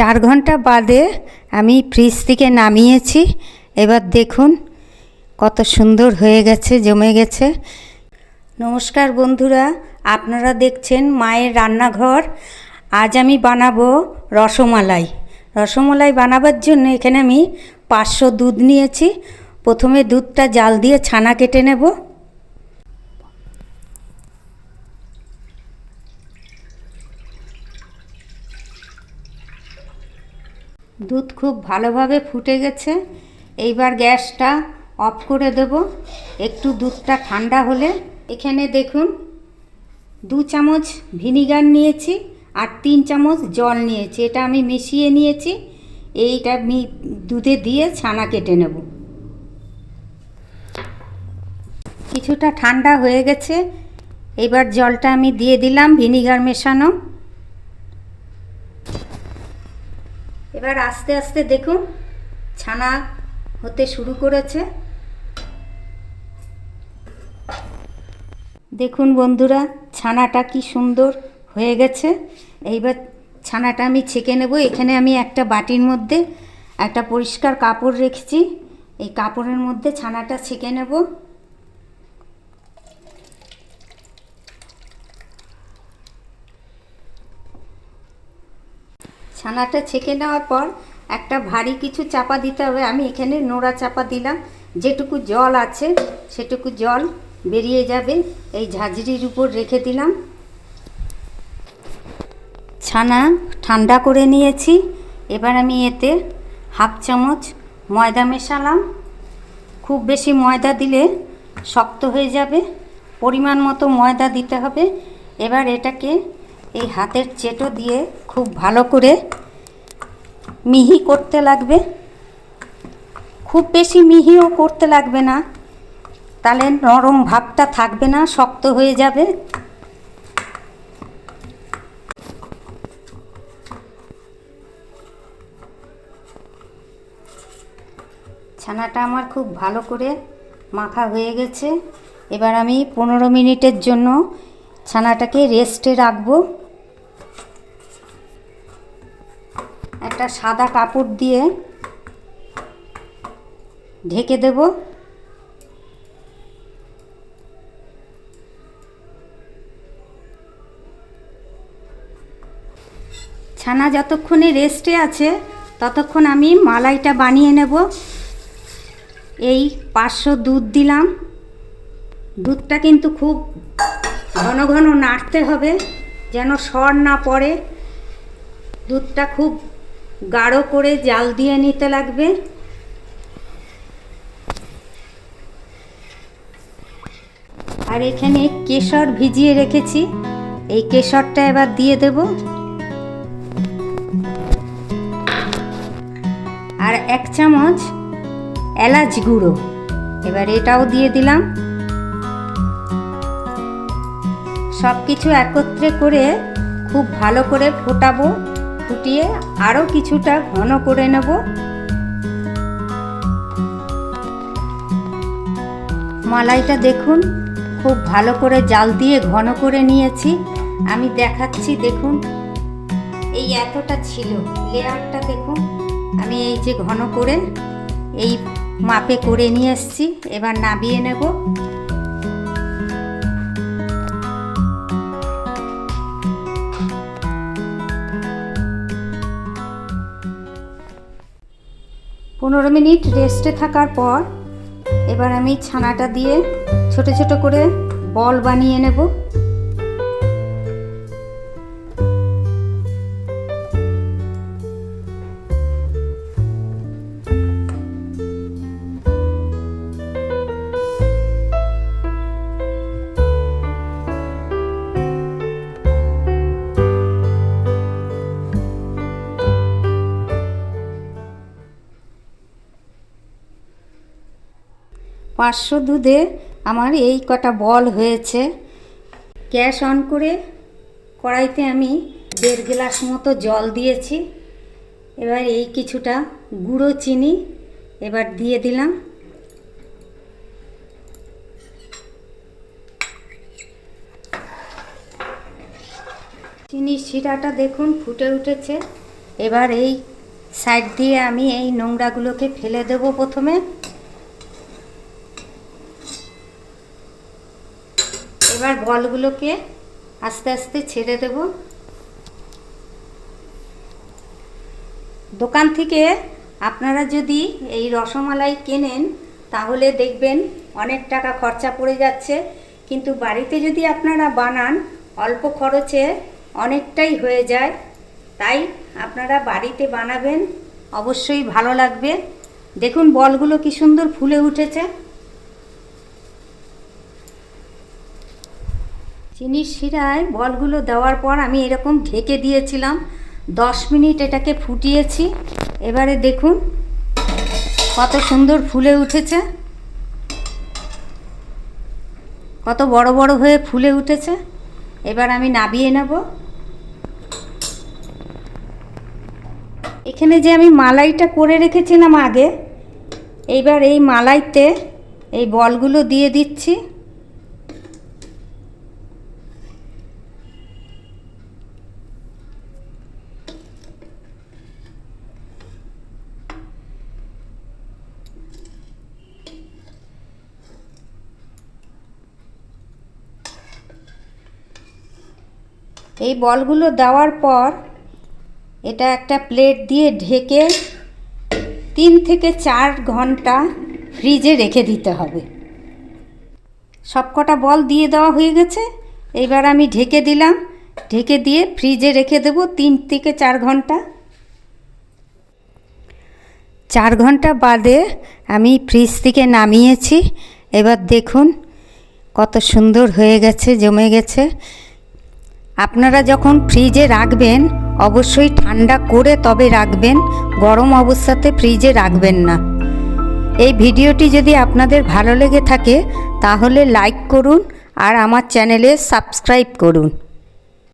চার ঘণ্টা বাদে আমি ফ্রিজ থেকে নামিয়েছি। এবার দেখুন কত সুন্দর হয়ে গেছে, জমে গেছে। নমস্কার বন্ধুরা, আপনারা দেখছেন মায়ের রান্নাঘর। আজ আমি বানাবো রসমালাই। রসমালাই বানাবার জন্য এখানে আমি পাঁচশো দুধ নিয়েছি। প্রথমে দুধটা জাল দিয়ে ছানা কেটে নেব। দুধ খুব ভালোভাবে ফুটে গেছে। এইবার গ্যাসটা অফ করে দেব। একটু দুধটা ঠান্ডা হলে এখানে দেখুন, দু চামচ ভিনিগার নিয়েছি আর তিন চামচ জল নিয়েছি। এটা আমি মিশিয়ে নিয়েছি। এইটা দুধে দিয়ে ছানা কেটে নেব। কিছুটা ঠান্ডা হয়ে গেছে। এবার জলটা আমি দিয়ে দিলাম ভিনিগার মেশানো। এবার আস্তে আস্তে দেখুন, ছানা হতে শুরু করেছে। দেখুন বন্ধুরা, ছানাটা কি সুন্দর হয়ে গেছে। এইবার ছানাটা আমি ছেঁকে নেব। এখানে আমি একটা বাটির মধ্যে একটা পরিষ্কার কাপড় রেখেছি। এই কাপড়ের মধ্যে ছানাটা ছেঁকে নেব। ছানাটা ছেঁকে নেওয়ার পর একটা ভারী কিছু চাপা দিতে হবে। আমি এখানে নোড়া চাপা দিলাম। যেটুকু জল আছে, সেটুকু জল বেরিয়ে যাবে। এই ঝাঁঝরির উপর রেখে দিলাম। ছানা ঠান্ডা করে নিয়েছি। এবার আমি এতে হাফ চামচ ময়দা মেশালাম। খুব বেশি ময়দা দিলে শক্ত হয়ে যাবে। পরিমাণ মতো ময়দা দিতে হবে। এবার এটাকে এই হাতের চেটো দিয়ে খুব ভালো করে মিহি করতে লাগবে। খুব বেশি মিহিও করতে লাগবে না। তাহলে নরম ভাবটা থাকবে না, শক্ত হয়ে যাবে। ছানাটা আমার খুব ভালো করে মাখা হয়ে গেছে। এবার আমি পনেরো মিনিটের জন্য ছানাটাকে রেস্টে রাখব। একটা সাদা কাপড় দিয়ে ঢেকে দেব। ছানা যতক্ষণে রেস্টে আছে, ততক্ষণ আমি মালাইটা বানিয়ে নেব। এই পাঁচশো দুধ দিলাম। দুধটা কিন্তু খুব ঘন ঘন নাড়তে হবে, যেন সর না পড়ে। দুধটা খুব গাঢ় করে জাল দিয়ে নিতে লাগবে। আর এখানে কেশর ভিজিয়ে রেখেছি। এই কেশরটা এবার দিয়ে দেব। আর এক চামচ এলাচ গুঁড়ো। এবার এটাও দিয়ে দিলাম। সব কিছু একত্রে করে খুব ভালো করে ফোটাবো। ফুটিয়ে আরও কিছুটা ঘন করে নেব। মালাইটা দেখুন, খুব ভালো করে জাল দিয়ে ঘন করে নিয়েছি। আমি দেখাচ্ছি, দেখুন। এই এতটা ছিল লেয়ারটা, দেখুন। আমি এই যে ঘন করে এই মাপে করে নিয়ে এসছি। এবার নাবিয়ে নেব। পনেরো মিনিট রেস্টে থাকার পর এবার আমি ছানাটা দিয়ে ছোট ছোট করে বল বানিয়ে নেব। পাঁচশো দুধে আমার এই কটা বল হয়েছে। গ্যাস অন করে কড়াইতে আমি দেড় গ্লাস মতো জল দিয়েছি। এবার এই কিছুটা গুঁড়ো চিনি এবার দিয়ে দিলাম। চিনির শিরাটা দেখুন ফুটে উঠেছে। এবার এই সাইড দিয়ে আমি এই নোংরাগুলোকে ফেলে দেব প্রথমে। এবার বলগুলোকে আস্তে আস্তে ছেড়ে দেব। দোকান থেকে আপনারা যদি এই রসমালাই কেনেন, তাহলে দেখবেন অনেক টাকা খরচা পড়ে যাচ্ছে। কিন্তু বাড়িতে যদি আপনারা বানান, অল্প খরচে অনেকটাই হয়ে যায়। তাই আপনারা বাড়িতে বানাবেন, অবশ্যই ভালো লাগবে। দেখুন বলগুলো কি সুন্দর ফুলে উঠেছে। চিনির শিরায় বলগুলো দেওয়ার পর আমি এরকম ঢেকে দিয়েছিলাম। দশ মিনিট এটাকে ফুটিয়েছি। এবারে দেখুন কত সুন্দর ফুলে উঠেছে। কত বড় বড় হয়ে ফুলে উঠেছে। এবার আমি নাবিয়ে নেব। এখানে যে আমি মালাইটা করে রেখেছিলাম আগে, এইবার এই মালাইতে এই বলগুলো দিয়ে দিচ্ছি। এই বলগুলো দেওয়ার পর এটা একটা প্লেট দিয়ে ঢেকে তিন থেকে চার ঘণ্টা ফ্রিজে রেখে দিতে হবে। সবকটা বল দিয়ে দেওয়া হয়ে গেছে। এইবার আমি ঢেকে দিলাম। ঢেকে দিয়ে ফ্রিজে রেখে দেব তিন থেকে চার ঘণ্টা। চার ঘণ্টা বাদে আমি ফ্রিজ থেকে নামিয়েছি। এবার দেখুন কত সুন্দর হয়ে গেছে, জমে গেছে। আপনারা যখন ফ্রিজে রাখবেন, অবশ্যই ঠান্ডা করে তবে রাখবেন, গরম অবস্থাতে ফ্রিজে রাখবেন না। এই ভিডিওটি যদি আপনাদের ভালো লেগে থাকে, তাহলে লাইক করুন আর আমার চ্যানেলে সাবস্ক্রাইব করুন।